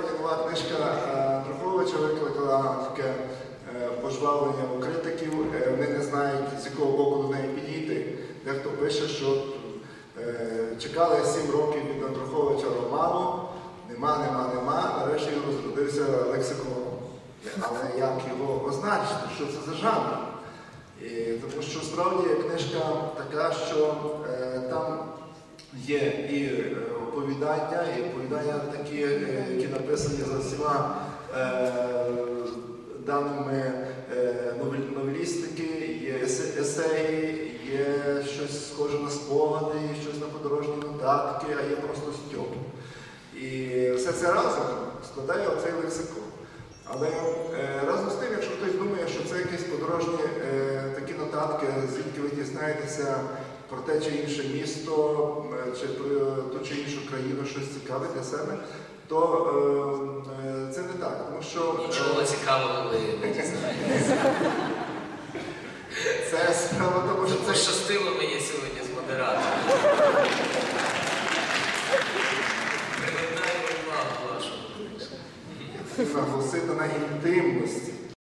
нова книжка Андруховича викликала таке е, пожвавлення у критиків. Е, Вони не знають, з якого боку до неї підійти. Дехто пише, що е, чекали сім років від Андруховича роману, нема, нема, нема. Нарешті він розродився лексикон. Але як його означити? Що це за жанр? І, тому що справді книжка така, що е, там є і е, оповідання, і оповідання такі, е, які написані за всіма е, даними е, новелістики, є есеї, є щось схоже на спогади, є щось на подорожні нотатки, а є просто стьоп. І все це разом складає оцей лексикон. Але разом з тим, якщо хтось думає, що це якісь подорожні такі нотатки, звідки ви дізнаєтеся про те чи інше місто, е, чи ту чи іншу країну, щось цікаве для себе, то е, е, це не так. Тому що е, Нічого цікавого ви не дізнаєтеся. це справа тому, що це Пощастило мені сьогодні з модератором. Привертаю увагу вашу. наголосити на інтимності.